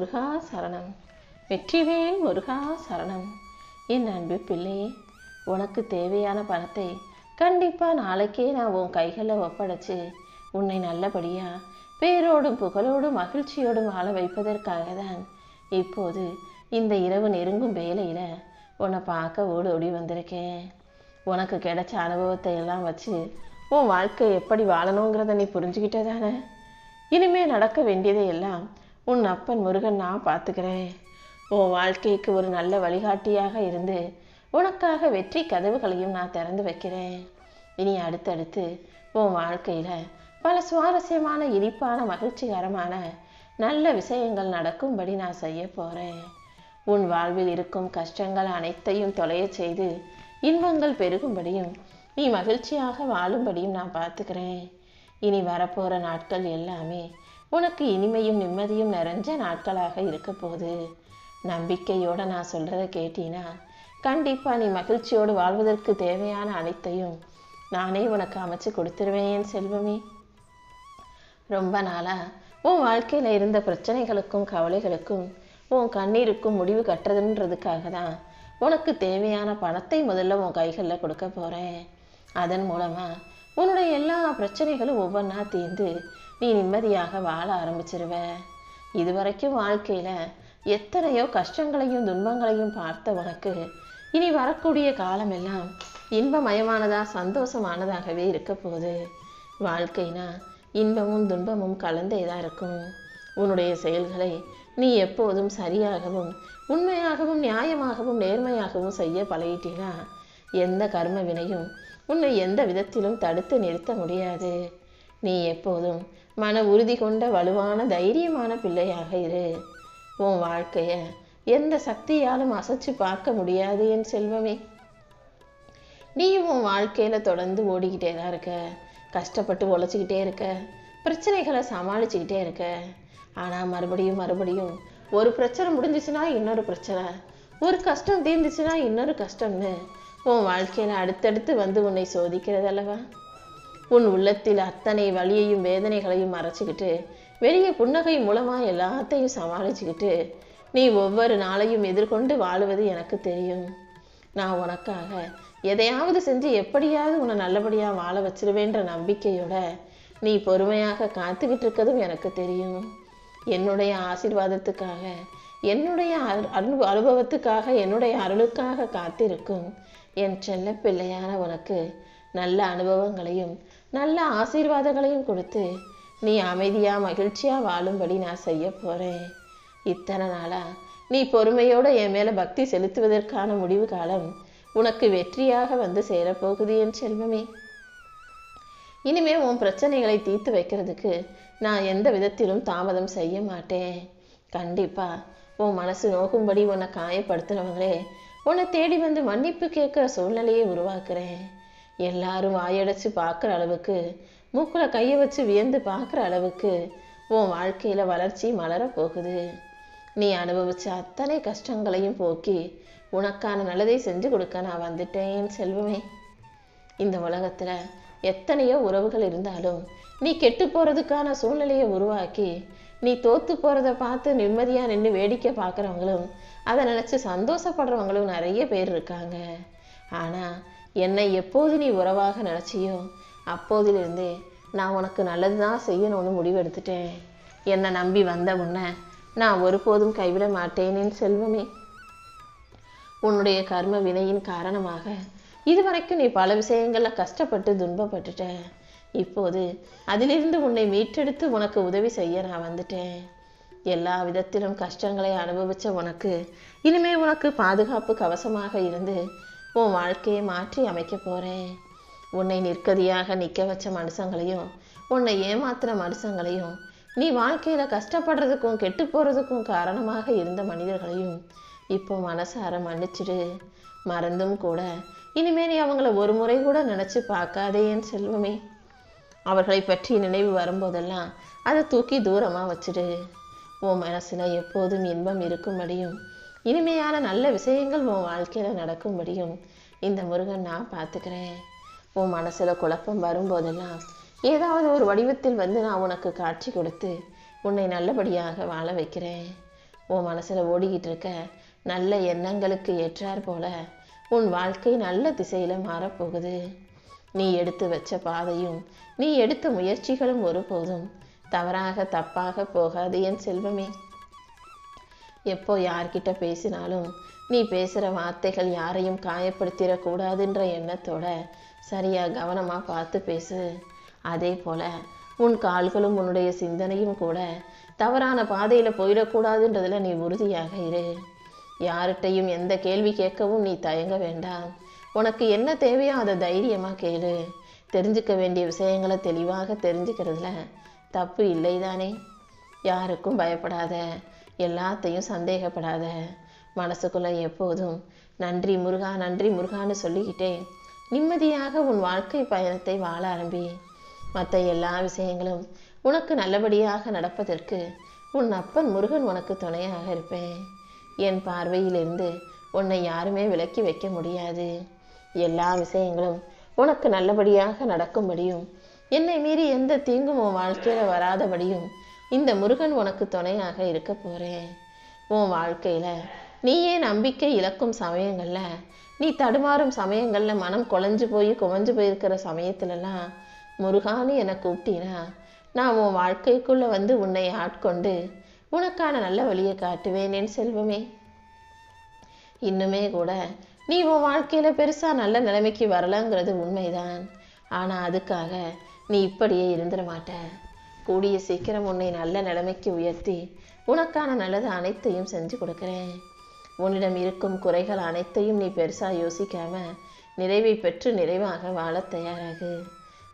முருகா சரணம். வெற்றிவேல் முருகா சரணம். என் அன்பு பிள்ளையே உனக்கு தேவையான பணத்தை கண்டிப்பாக நாளைக்கே நான் உன் கைகளில் ஒப்படைச்சு உன்னை நல்லபடியாக பேரோடும் புகழோடும் மகிழ்ச்சியோடும் வாழ வைப்பதற்காக தான் இப்போது இந்த இரவு நெருங்கும் வேலையில் உன்னை பார்க்க ஓடி ஓடி வந்திருக்கேன். உனக்கு கிடைச்ச அனுபவத்தை எல்லாம் வச்சு உன் வாழ்க்கை எப்படி வாழணுங்கிறத நீ புரிஞ்சுக்கிட்டே தானே இனிமேல் நடக்க வேண்டியதை எல்லாம் உன் அப்பன் முருகன் நான் பார்த்துக்கிறேன். உன் வாழ்க்கைக்கு ஒரு நல்ல வழிகாட்டியாக இருந்து உனக்காக வெற்றி கதவுகளையும் நான் திறந்து வைக்கிறேன். இனி அடுத்தடுத்து உன் வாழ்க்கையில் பல சுவாரஸ்யமான இனிப்பான மகிழ்ச்சிகரமான நல்ல விஷயங்கள் நடக்கும்படி நான் செய்ய போகிறேன் உன் வாழ்வில் இருக்கும் கஷ்டங்கள் அனைத்தையும் தொலையச் செய்து இன்பங்கள் பெருகும்படியும் நீ மகிழ்ச்சியாக வாழும்படியும் நான் பார்த்துக்கிறேன். இனி வரப்போகிற நாட்கள் எல்லாமே உனக்கு இனிமையும் நிம்மதியும் நிறைஞ்ச நாட்களாக இருக்க போகுது. நம்பிக்கையோட நான் சொல்கிறத கேட்டீன்னா கண்டிப்பாக நீ மகிழ்ச்சியோடு வாழ்வதற்கு தேவையான அனைத்தையும் நானே உனக்கு அமைச்சு கொடுத்துருவேன் செல்வமே. ரொம்ப நாளாக உன் வாழ்க்கையில் இருந்த பிரச்சனைகளுக்கும் கவலைகளுக்கும் உன் கண்ணீருக்கும் முடிவு கட்டுறதுன்றதுக்காக தான் உனக்கு தேவையான பணத்தை முதல்ல உன் கைகளில் கொடுக்க போகிறேன் அதன் மூலமாக உன்னுடைய எல்லா பிரச்சனைகளும் ஒவ்வொன்றா தீர்ந்து நீ நிம்மதியாக வாழ ஆரம்பிச்சிருவ இதுவரைக்கும் வாழ்க்கையில் எத்தனையோ கஷ்டங்களையும் துன்பங்களையும் பார்த்த உனக்கு இனி வரக்கூடிய காலமெல்லாம் இன்பமயமானதா சந்தோஷமானதாகவே இருக்க போகுது. வாழ்க்கைனா இன்பமும் துன்பமும் கலந்தே தான் இருக்கும். உன்னுடைய செயல்களை நீ எப்போதும் சரியாகவும் உண்மையாகவும் நியாயமாகவும் நேர்மையாகவும் செய்ய பழகிட்டீனா எந்த கர்ம வினையும் உன்னை எந்த விதத்திலும் தடுத்து நிறுத்த முடியாது. நீ எப்போதும் மன உறுதி கொண்ட வலுவான தைரியமான பிள்ளையாக இரு. உன் வாழ்க்கைய எந்த சக்தியாலும் அசைச்சு பார்க்க முடியாது என் செல்வமே. நீயும் உன் வாழ்க்கையில தொடர்ந்து ஓடிக்கிட்டே தான் இருக்க. கஷ்டப்பட்டு உழைச்சிக்கிட்டே இருக்க. பிரச்சனைகளை சமாளிச்சுக்கிட்டே இருக்க. ஆனால் மறுபடியும் மறுபடியும் ஒரு பிரச்சனை முடிஞ்சிச்சுன்னா இன்னொரு பிரச்சனை. ஒரு கஷ்டம் தீர்ந்துச்சுன்னா இன்னொரு கஷ்டம்னு உன் வாழ்க்கையில் அடுத்தடுத்து வந்து உன்னை சோதிக்கிறது அல்லவா உன் உள்ளத்தில் அத்தனை வலியையும் வேதனைகளையும் மறைச்சிக்கிட்டு வெளியே புன்னகை மூலமாக எல்லாத்தையும் சமாளிச்சுக்கிட்டு நீ ஒவ்வொரு நாளையும் எதிர்கொண்டு வாழுவது எனக்கு தெரியும். நான் உனக்காக எதையாவது செஞ்சு எப்படியாவது உன்னை நல்லபடியாக வாழ வச்சிருவேன்ற நம்பிக்கையோட நீ பொறுமையாக காத்துக்கிட்டு இருக்கதும் எனக்கு தெரியும். என்னுடைய ஆசீர்வாதத்துக்காக என்னுடைய அரு- அனு அனுபவத்துக்காக என்னுடைய அருளுக்காக காத்திருக்கும் என் செல்ல பிள்ளையான உனக்கு நல்ல அனுபவங்களையும் நல்ல ஆசீர்வாதங்களையும் கொடுத்து நீ அமைதியா மகிழ்ச்சியா வாழும்படி நான் செய்ய போறேன். இத்தனை நாளா நீ பொறுமையோடு என் மேல பக்தி செலுத்துவதற்கான முடிவு காலம் உனக்கு வெற்றியாக வந்து சேரப்போகுது என் செல்வமே. இனிமே உன் பிரச்சனைகளை தீர்த்து வைக்கிறதுக்கு நான் எந்த விதத்திலும் தாமதம் செய்ய மாட்டேன். கண்டிப்பா உன் மனசு நோகும்படி உன்னை காயப்படுத்துனவங்களே உன்னை தேடி வந்து மன்னிப்பு கேட்குற சூழ்நிலையை உருவாக்குறேன். எல்லாரும் வாயடைச்சு பார்க்குற அளவுக்கு மூக்கில் கையை வச்சு வியந்து பார்க்குற அளவுக்கு உன் வாழ்க்கையில் வளர்ச்சி மலரப் போகுது நீ அனுபவிச்ச அத்தனை கஷ்டங்களையும் போக்கி உனக்கான நல்லதை செஞ்சு கொடுக்க நான் வந்துட்டேன் செல்வமே. இந்த உலகத்தில் எத்தனையோ உறவுகள் இருந்தாலும் நீ கெட்டு போகிறதுக்கான சூழ்நிலையை உருவாக்கி நீ தோத்து போகிறத பார்த்து நிம்மதியாக நின்று வேடிக்கை பார்க்குறவங்களும் அதை நினச்சி சந்தோஷப்படுறவங்களும் நிறைய பேர் இருக்காங்க. ஆனால் என்னை எப்போது நீ உறவாக நினச்சியோ அப்போதிலிருந்தே நான் உனக்கு நல்லது தான் செய்யணும்னு முடிவெடுத்துட்டேன். என்னை நம்பி வந்த உன்னை நான் ஒருபோதும் கைவிட மாட்டேனேன் செல்வமே. உன்னுடைய கர்ம வினையின் காரணமாக இதுவரைக்கும் நீ பல விஷயங்களில் கஷ்டப்பட்டு துன்பப்பட்டுட்ட. இப்போது அதிலிருந்து உன்னை மீட்டெடுத்து உனக்கு உதவி செய்ய நான் வந்துட்டேன். எல்லா விதத்திலும் கஷ்டங்களை அனுபவிச்ச உனக்கு இனிமே உனக்கு பாதுகாப்பு கவசமாக இருந்து உன் வாழ்க்கையை மாற்றி அமைக்க போறேன். உன்னை நிற்கதியாக நிற்க வச்ச மனுஷங்களையும் உன்னை ஏமாத்துற மனுஷங்களையும் நீ வாழ்க்கையில கஷ்டப்படுறதுக்கும் கெட்டு போறதுக்கும் காரணமாக இருந்த மனிதர்களையும் இப்போ மனசார மன்னிச்சிடு. மறந்தும் கூட இனிமே நீ அவங்கள ஒரு முறை கூட நினைச்சு பார்க்காதே என் செல்வமே. அவர்களை பற்றி நினைவு வரும்போதெல்லாம் அதை தூக்கி தூரமாக வச்சுடு. உன் மனசில் எப்போதும் இன்பம் இருக்கும்படியும் இனிமையான நல்ல விஷயங்கள் உன் வாழ்க்கையில் நடக்கும்படியும் இந்த முருகன் நான் பார்த்துக்கிறேன். உன் மனசில் குழப்பம் வரும்போதெல்லாம் ஏதாவது ஒரு வடிவத்தில் வந்து நான் உனக்கு காட்சி கொடுத்து உன்னை நல்லபடியாக வாழ வைக்கிறேன். உன் மனசில் ஓடிக்கிட்டு இருக்க நல்ல எண்ணங்களுக்கு ஏற்றார் போல உன் வாழ்க்கை நல்ல திசையில் மாறப்போகுது. நீ எடுத்து வச்ச பாதையும் நீ எடுத்த முயற்சிகளும் ஒருபோதும் தவறாக தப்பாக போகாது என் செல்வமே. எப்போ யார்கிட்ட பேசினாலும் நீ பேசுகிற வார்த்தைகள் யாரையும் காயப்படுத்திடக்கூடாதுன்ற எண்ணத்தோட சரியா கவனமாக பார்த்து பேசு. அதே போல உன் கால்களும் உன்னுடைய சிந்தனையும் கூட தவறான பாதையில் போயிடக்கூடாதுன்றதில் நீ உறுதியாக இரு. யார்கிட்டையும் எந்த கேள்வி கேட்கவும் நீ தயங்க வேண்டாம். உனக்கு என்ன தேவையோ அதை தைரியமாக கேளு. தெரிஞ்சுக்க வேண்டிய விஷயங்களை தெளிவாக தெரிஞ்சுக்கிறதுல தப்பு இல்லை தானே யாருக்கும் பயப்படாத எல்லாத்தையும் சந்தேகப்படாத. மனசுக்குள்ள எப்போதும் நன்றி முருகா நன்றி முருகான்னு சொல்லிக்கிட்டே நிம்மதியாக உன் வாழ்க்கை பயணத்தை வாழ ஆரம்பி. மற்ற எல்லா விஷயங்களும் உனக்கு நல்லபடியாக நடப்பதற்கு உன் அப்பன் முருகன் உனக்கு துணையாக இருப்பேன். என் பார்வையிலிருந்து உன்னை யாருமே விலக்கி வைக்க முடியாது. எல்லா விஷயங்களும் உனக்கு நல்லபடியாக நடக்கும்படியும் என்னை மீறி எந்த தீங்கும் உன் வாழ்க்கையில் வராதபடியும் இந்த முருகன் உனக்கு துணையாக இருக்க போகிறேன் உன் வாழ்க்கையில் நீயே நம்பிக்கை இழக்கும் சமயங்களில் நீ தடுமாறும் சமயங்களில் மனம் குலைஞ்சு போய் குவஞ்சு போயிருக்கிற சமயத்துலலாம் முருகான்னு என்னை கூப்பிட்டினா நான் உன் வாழ்க்கைக்குள்ளே வந்து உன்னை ஆட்கொண்டு உனக்கான நல்ல வழியை காட்டுவேனேன் செல்வமே. இன்னுமே கூட நீ உன் வாழ்க்கையில் பெருசாக நல்ல நிலைமைக்கு வரலங்கிறது உண்மைதான். ஆனால் அதுக்காக நீ இப்படியே இருந்துட மாட்ட. கூடிய சீக்கிரம் உன்னை நல்ல நிலைமைக்கு உயர்த்தி உனக்கான நல்லது அனைத்தையும் செஞ்சு கொடுக்குறேன். உன்னிடம் இருக்கும் குறைகள் அனைத்தையும் நீ பெருசாக யோசிக்காம நிறைவை பெற்று நிறைவாக வாழத் தயாராகு.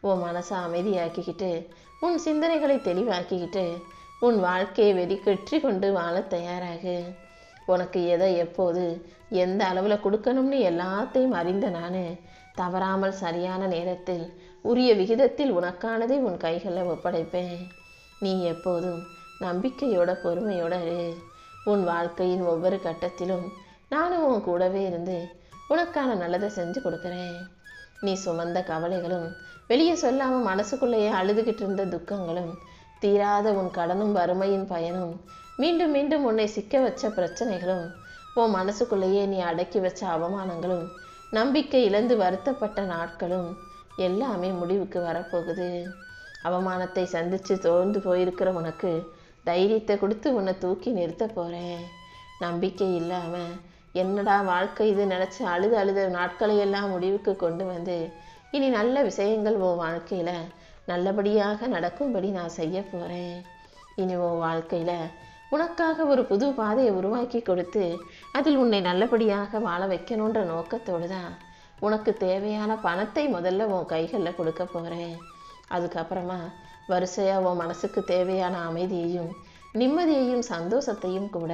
உன் மனசை அமைதியாக்கிக்கிட்டு உன் சிந்தனைகளை தெளிவாக்கிக்கிட்டு உன் வாழ்க்கையை வெறிக்கெற்றி கொண்டு வாழத் தயாராகு. உனக்கு எதை எப்போது எந்த அளவில் கொடுக்கணும்னு எல்லாத்தையும் அறிந்த நான் தவறாமல் சரியான நேரத்தில் உரிய விகிதத்தில் உனக்கானதை உன் கைகளில் ஒப்படைப்பேன். நீ எப்போதும் நம்பிக்கையோட பொறுமையோட இரு. உன் வாழ்க்கையின் ஒவ்வொரு கட்டத்திலும் நானும் உன் கூடவே இருந்து உனக்கான நல்லதை செஞ்சு கொடுக்குறேன். நீ சுமந்த கவலைகளும் வெளியே சொல்லாமல் மனசுக்குள்ளேயே அழுதுகிட்டு இருந்த துக்கங்களும் தீராத உன் கடனும் வறுமையின் பயனும் மீண்டும் மீண்டும் உன்னை சிக்க வச்ச பிரச்சனைகளும் உன் மனசுக்குள்ளேயே நீ அடக்கி வச்ச அவமானங்களும் நம்பிக்கை இழந்து வருத்தப்பட்ட நாட்களும் எல்லாமே முடிவுக்கு வரப்போகுது. அவமானத்தை சந்தித்து தோர்ந்து போயிருக்கிற உனக்கு தைரியத்தை கொடுத்து உன்னை தூக்கி நிறுத்த போகிறேன் நம்பிக்கை இல்லாமல் என்னடா வாழ்க்கை இது நினச்சி அழுது அழுத நாட்களை எல்லாம் முடிவுக்கு கொண்டு வந்து இனி நல்ல விஷயங்கள் உன் வாழ்க்கையில் நல்லபடியாக நடக்கும்படி நான் செய்ய போகிறேன் இனி உன் வாழ்க்கையில் உனக்காக ஒரு புது பாதையை உருவாக்கி கொடுத்து அதில் உன்னை நல்லபடியாக வாழ வைக்கணுன்ற நோக்கத்தோடு தான் உனக்கு தேவையான பணத்தை முதல்ல உன் கைகளில் கொடுக்க போகிறேன் அதுக்கப்புறமா வரிசையாக உன் மனசுக்கு தேவையான அமைதியையும் நிம்மதியையும் சந்தோஷத்தையும் கூட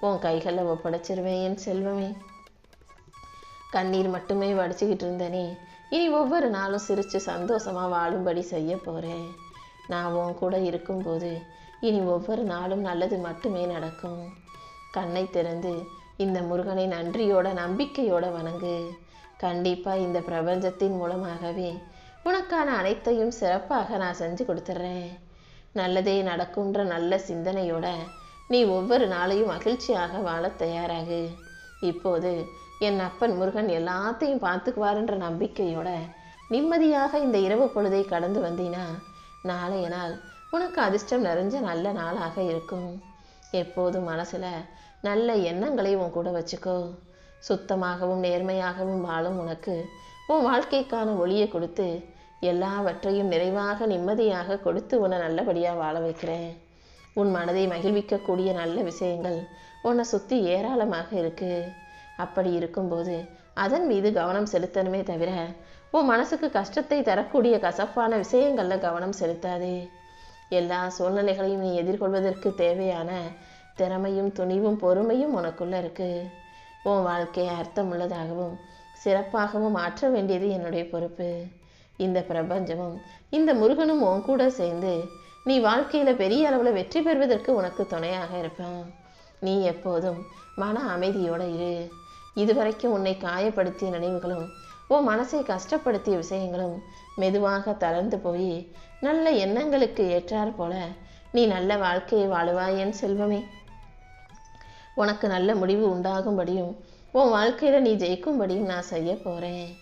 உன் கைகளில் ஒப்படைச்சிருவேன் என் செல்வமே. கண்ணீர் மட்டுமே வடிச்சுக்கிட்டு இருந்தனே இனி ஒவ்வொரு நாளும் சிரித்து சந்தோஷமாக வாழும்படி செய்ய போகிறேன் நான் உன் கூட இருக்கும்போது இனி ஒவ்வொரு நாளும் நல்லது மட்டுமே நடக்கும். கண்ணை திறந்து இந்த முருகனை நன்றியோட நம்பிக்கையோட வணங்கு. கண்டிப்பா இந்த பிரபஞ்சத்தின் மூலமாகவே உனக்கான அனைத்தையும் சிறப்பாக நான் செஞ்சு கொடுத்துட்றேன். நல்லதே நடக்கும்ன்ற நல்ல சிந்தனையோட நீ ஒவ்வொரு நாளையும் மகிழ்ச்சியாக வாழத் தயாராகு. இப்போது என் அப்பன் முருகன் எல்லாத்தையும் பார்த்துக்குவாருன்ற நம்பிக்கையோட நிம்மதியாக இந்த இரவு பொழுதை கடந்து வந்தீனா நாளைய நாள் உனக்கு அதிர்ஷ்டம் நிறைஞ்ச நல்ல நாளாக இருக்கும். எப்போதும் மனசுல நல்ல எண்ணங்களை உன் கூட வச்சுக்கோ. சுத்தமாகவும் நேர்மையாகவும் வாழும் உனக்கு உன் வாழ்க்கைக்கான ஒளியை கொடுத்து எல்லாவற்றையும் நிறைவாக நிம்மதியாக கொடுத்து உன்னை நல்லபடியாக வாழ வைக்கிறேன். உன் மனதை மகிழ்விக்கக்கூடிய நல்ல விஷயங்கள் உன்னை சுற்றி ஏராளமாக இருக்கு. அப்படி இருக்கும்போது அதன் மீது கவனம் செலுத்தணுமே தவிர உன் மனசுக்கு கஷ்டத்தை தரக்கூடிய கசப்பான விஷயங்களில் கவனம் செலுத்தாதே. எல்லா சூழ்நிலைகளையும் நீ எதிர்கொள்வதற்கு தேவையான திறமையும் துணிவும் பொறுமையும் உனக்குள்ள இருக்கு. உன் வாழ்க்கையை அர்த்தமுள்ளதாகவும் சிறப்பாகவும் மாற்ற வேண்டியது என்னுடைய பொறுப்பு. இந்த பிரபஞ்சமும் இந்த முருகனும் உன் கூட சேர்ந்து நீ வாழ்க்கையில பெரிய அளவில் வெற்றி பெறுவதற்கு உனக்கு துணையாக இருப்பான். நீ எப்போதும் மன அமைதியோட இரு. இதுவரைக்கும் உன்னை காயப்படுத்திய நினைவுகளும் உன் மனசை கஷ்டப்படுத்திய விஷயங்களும் மெதுவாக தளர்ந்து போய் நல்ல எண்ணங்களுக்கு ஏற்றார் போல நீ நல்ல வாழ்க்கையை வாழுவாய் என் செல்வமே. உனக்கு நல்ல முடிவு உண்டாகும்படியும் உன் வாழ்க்கையில் நீ ஜெயிக்கும்படியும் நான் செய்ய போகிறேன்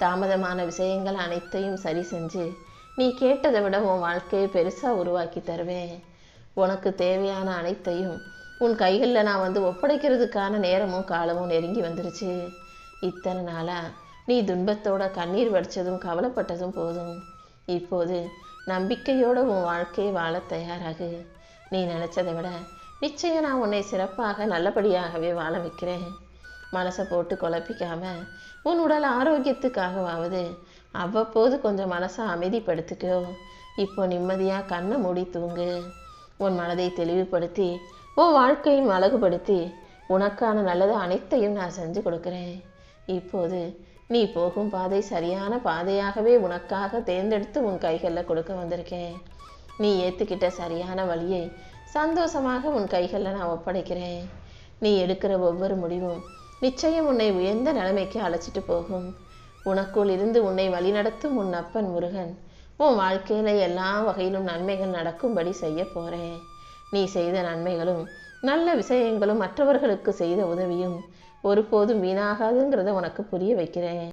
தாமதமான விஷயங்கள் அனைத்தையும் சரி செஞ்சு நீ கேட்டதை விட உன் வாழ்க்கையை பெருசாக உருவாக்கி தருவேன். உனக்கு தேவையான அனைத்தையும் உன் கைகளில் நான் வந்து ஒப்படைக்கிறதுக்கான நேரமும் காலமும் நெருங்கி வந்துருச்சு. இத்தனை நாளாக நீ துன்பத்தோட கண்ணீர் வடித்ததும் கவலைப்பட்டதும் போதும். இப்போது நம்பிக்கையோடு உன் வாழ்க்கையை வாழ தயாராகு. நீ நினச்சதை விட நிச்சயம் நான் உன்னை சிறப்பாக நல்லபடியாகவே வாழ வைக்கிறேன். மனசை போட்டு குழப்பிக்காம உன் உடல் ஆரோக்கியத்துக்காகவாவது அவ்வப்போது கொஞ்சம் மனசை அமைதிப்படுத்திக்கோ. இப்போ நிம்மதியாக கண்ணை மூடி தூங்கு. உன் மனதை தெளிவுபடுத்தி உன் வாழ்க்கையும் அழகுபடுத்தி உனக்கான நல்லது அனைத்தையும் நான் செஞ்சு கொடுக்குறேன். இப்போது நீ போகும் பாதை சரியான பாதையாகவே உனக்காக தேர்ந்தெடுத்து உன் கைகளில் கொடுக்க வந்திருக்கேன். நீ ஏற்றுக்கிட்ட சரியான வழியை சந்தோஷமாக உன் கைகளில் நான் ஒப்படைக்கிறேன். நீ எடுக்கிற ஒவ்வொரு முடிவும் நிச்சயம் உன்னை உயர்ந்த நிலைமைக்கு அழைச்சிட்டு போகும். உனக்குள் இருந்து உன்னை வழிநடத்தும் உன் அப்பன் முருகன். உன் வாழ்க்கையில எல்லா வகையிலும் நன்மைகள் நடக்கும்படி செய்ய போறேன். நீ செய்த நன்மைகளும் நல்ல விஷயங்களும் மற்றவர்களுக்கு செய்த உதவியும் ஒருபோதும் வீணாகாதுங்கிறத உனக்கு புரிய வைக்கிறேன்.